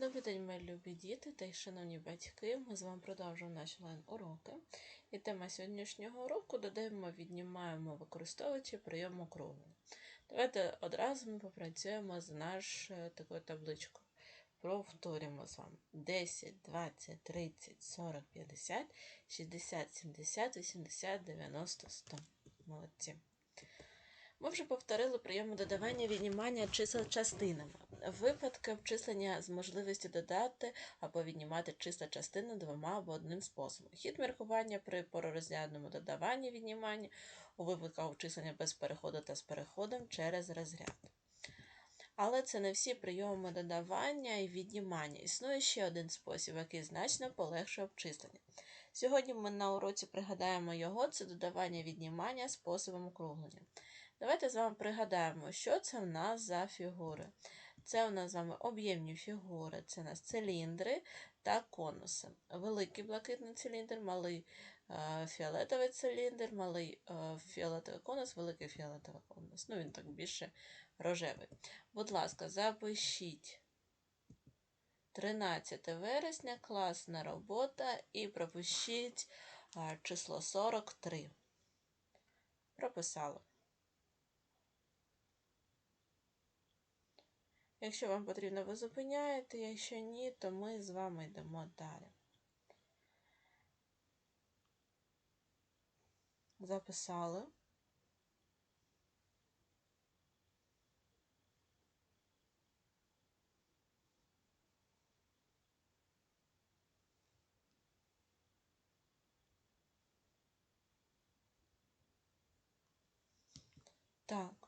Добрий день, мої любі діти та й шановні батьки. Ми з вами продовжуємо наші онлайн-уроки. І тема сьогоднішнього уроку додаємо, віднімаємо, використовуючи прийом округлення. Давайте одразу ми попрацюємо з нашою такою табличкою. Повторюємо з вами 10, 20, 30, 40, 50, 60, 70, 80, 90, 100. Молодці. Ми вже повторили прийоми додавання віднімання чисел частинами. Випадки обчислення з можливістю додати або віднімати числа частини двома або одним способом. Хід міркування при порозрядному додаванні віднімання у випадках обчислення без переходу та з переходом через розряд. Але це не всі прийоми додавання і віднімання. Існує ще один спосіб, який значно полегшує обчислення. Сьогодні ми на уроці пригадаємо його це додавання віднімання способом округлення. Давайте з вами пригадаємо, що це в нас за фігури. Це у нас з вами об'ємні фігури, це у нас циліндри та конуси. Великий блакитний циліндр, малий е, фіолетовий циліндр, малий е, фіолетовий конус, великий фіолетовий конус. Ну, він так більше рожевий. Будь ласка, запишіть 13 вересня, класна робота, і пропишіть е, число 43. Прописали. Якщо вам потрібно, ви зупиняєте, якщо ні, то ми з вами йдемо далі. Записали. Так.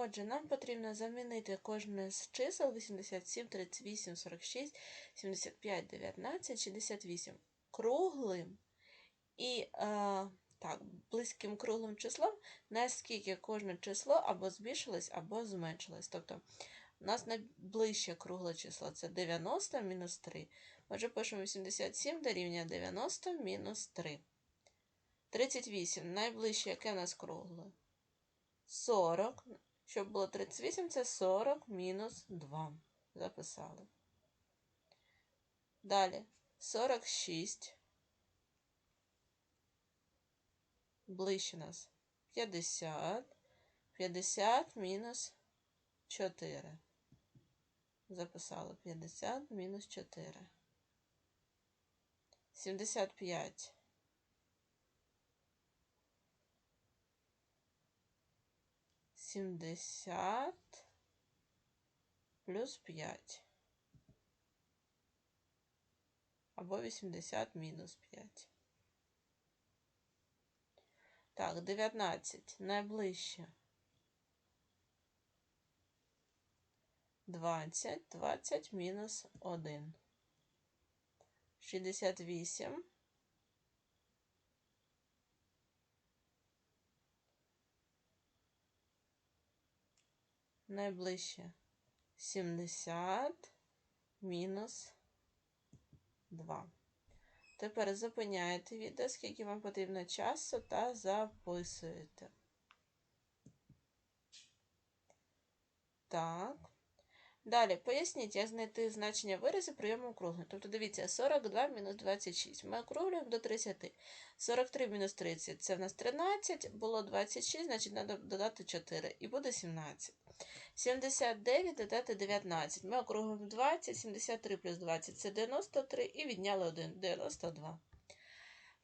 Отже, нам потрібно замінити кожне з чисел 87, 38, 46, 75, 19, 68 круглим і е, так, близьким круглим числом, наскільки кожне число або збільшилось, або зменшилось. Тобто у нас найближче кругле число це 90 мінус 3. Отже, пишемо 87 дорівнює 90 мінус 3. 38. Найближче яке в нас кругле? 40. Щоб було 38, це 40 мінус 2. Записали. Далі 46. Ближче нас 50. 50 мінус 4. Записали 50 мінус 4. 75. 70 плюс 5. Або 80 мінус 5. Так, 19. Найближче. 20. 20 мінус 1. 68. Найближче 70 мінус 2. Тепер зупиняєте відео, скільки вам потрібно часу, та записуєте. Так. Далі, поясніть, як знайти значення виразів прийому округлення. Тобто, дивіться, 42 мінус 26. Ми округлюємо до 30. 43 мінус 30 це в нас 13, було 26, значить треба додати 4 і буде 17. 79 додати 19. Ми округлюємо 20, 73 плюс 20 це 93 і відняли 1 92.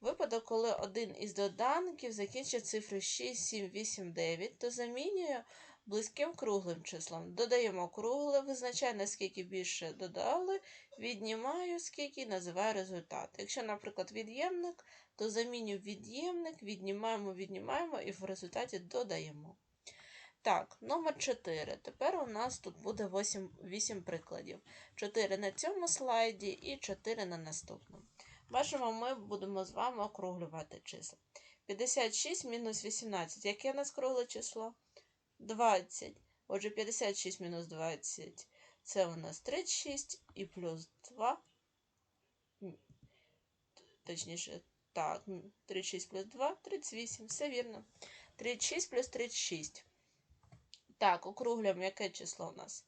Випадок, коли один із доданків закінчує цифру 6, 7, 8, 9, то замінює близьким круглим числом. Додаємо кругле, визначаю, наскільки більше додали, віднімаю, скільки і називаю результат. Якщо, наприклад, від'ємник, то замінюю від'ємник, віднімаємо, віднімаємо і в результаті додаємо. Так, номер 4. Тепер у нас тут буде 8 8 прикладів. 4 на цьому слайді і 4 на наступному. Бачимо, ми будемо з вами округлювати числа. 56 мінус 18. Яке у нас кругле число? 20. Отже, 56 мінус 20 це у нас 36 і плюс 2. Точніше, так, 36 плюс 2, 38. Все вірно. 36 плюс 36. Так, округлюємо, яке число у нас?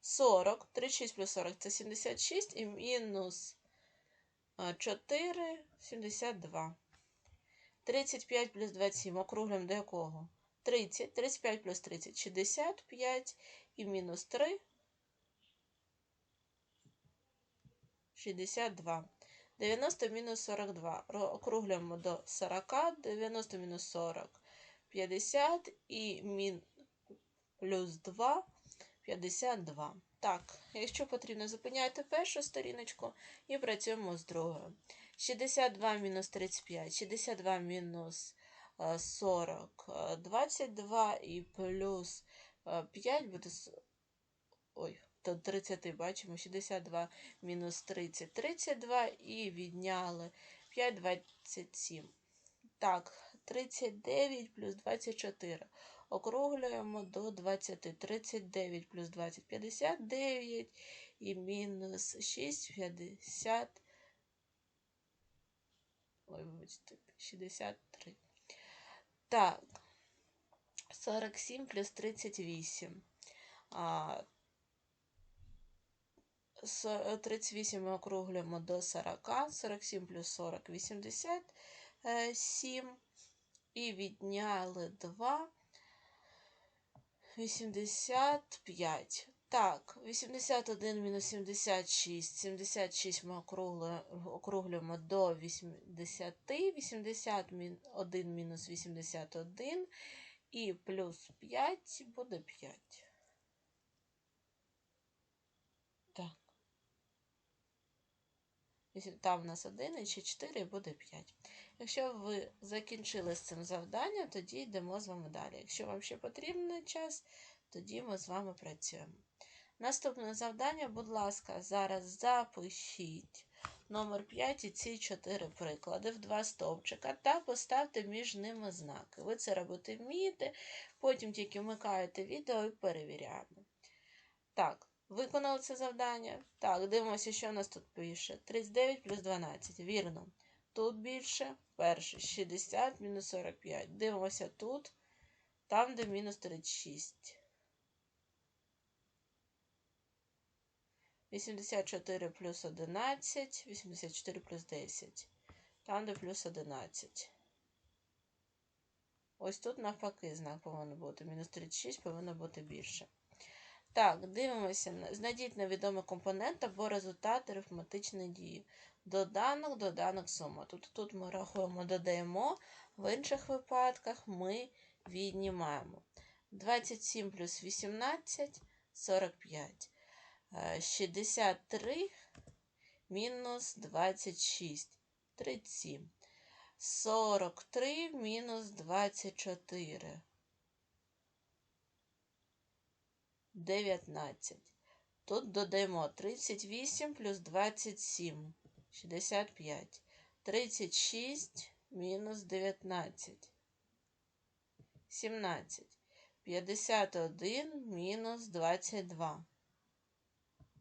40. 36 плюс 40 це 76 і мінус 4 72. 35 плюс 27 округлюємо до якого? 30. 35 плюс 30 65 і мінус 3 62. 90 мінус 42. Округлюємо до 40, 90 мінус 40 50 і мін плюс 2 52. Так, якщо потрібно, зупиняйте першу сторіночку і працюємо з другою. 62 мінус 35, 62 мінус 40, 22 і плюс 5 буде. Ой, до 30 бачимо 62 мінус 30, 32 і відняли 5, 27. Так, 39 плюс 24. Округлюємо до 20. 39 плюс 20 59 і мінус 6 50. Ой, вибачте, 63. Так, 47 плюс 38. А, 38 ми округлюємо до 40, 47 плюс 40 87. І відняли 2, 85. Так, 81 мінус 76. 76 ми округлюємо до 80. 81 мінус 81. І плюс 5 буде 5. Так. Там у нас 1 і ще 4 буде 5. Якщо ви закінчили з цим завданням, тоді йдемо з вами далі. Якщо вам ще потрібен час, тоді ми з вами працюємо. Наступне завдання, будь ласка, зараз запишіть номер 5 і ці 4 приклади в два стовпчика та поставте між ними знаки. Ви це робити вмієте, потім тільки вмикаєте відео і перевіряємо. Так, виконали це завдання. Так, дивимося, що у нас тут пише. 39 плюс 12. Вірно. Тут більше. Перше 60 мінус 45. Дивимося тут, там, де мінус 36. 84 плюс 11, 84 плюс 10. Там, де плюс 11. Ось тут навпаки знак повинен бути. Мінус 36 повинно бути більше. Так, дивимося. Знайдіть невідомий компонент або результат арифметичної дії. Доданок, доданок, сума. Тут тут ми рахуємо, додаємо, в інших випадках ми віднімаємо. 27 плюс 18 45. 63 мінус 26. 37. 43 мінус 24. 19. Тут додаємо 38 плюс 27. 65. 36 мінус 19. 17. 51 мінус 22.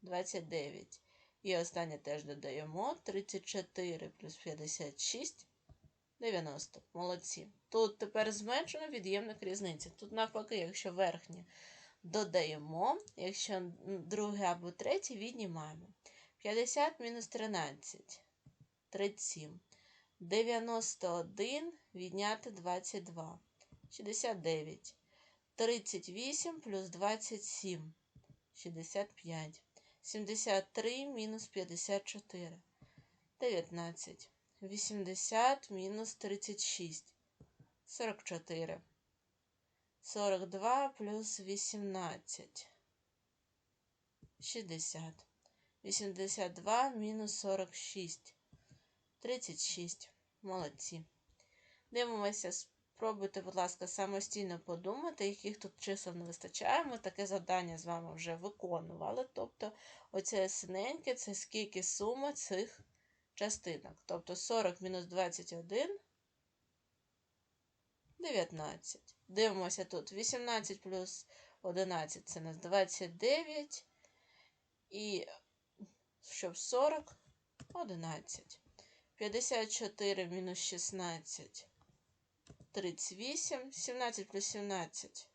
29. І останнє теж додаємо 34 плюс 56. 90. Молодці. Тут тепер зменшено від'ємник різниці. Тут, навпаки, якщо верхнє додаємо, якщо друге або третє, віднімаємо. 50 мінус 13. 37. 91 відняти 22. 69. 38 плюс 27. 65. 73 мінус 54. 19. 80 мінус 36. 44. 42 плюс 18. 60. 82 мінус 46. 36. Молодці. Дивимося, спробуйте, будь ласка, самостійно подумати, яких тут чисел не вистачає. Ми таке завдання з вами вже виконували. Тобто, оце синеньке це скільки сума цих частинок. Тобто 40 мінус 21. 19. Дивимося тут. 18 плюс 11 це нас 29. І щоб 40, 11. 54 мінус 16. 38. 17 плюс 17.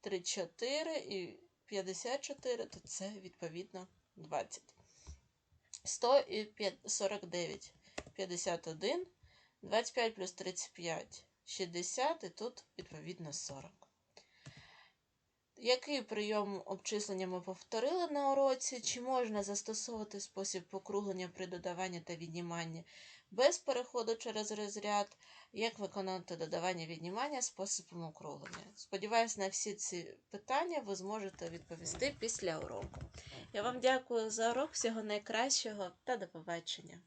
34 і 54, то це відповідно 20. 100 і п'ят- 49, 51, 25 плюс 35, 60, і тут відповідно 40. Який прийом обчислення ми повторили на уроці? Чи можна застосовувати спосіб покруглення при додаванні та відніманні без переходу через розряд? Як виконати додавання віднімання способом округлення? Сподіваюсь, на всі ці питання ви зможете відповісти після уроку. Я вам дякую за урок, всього найкращого та до побачення.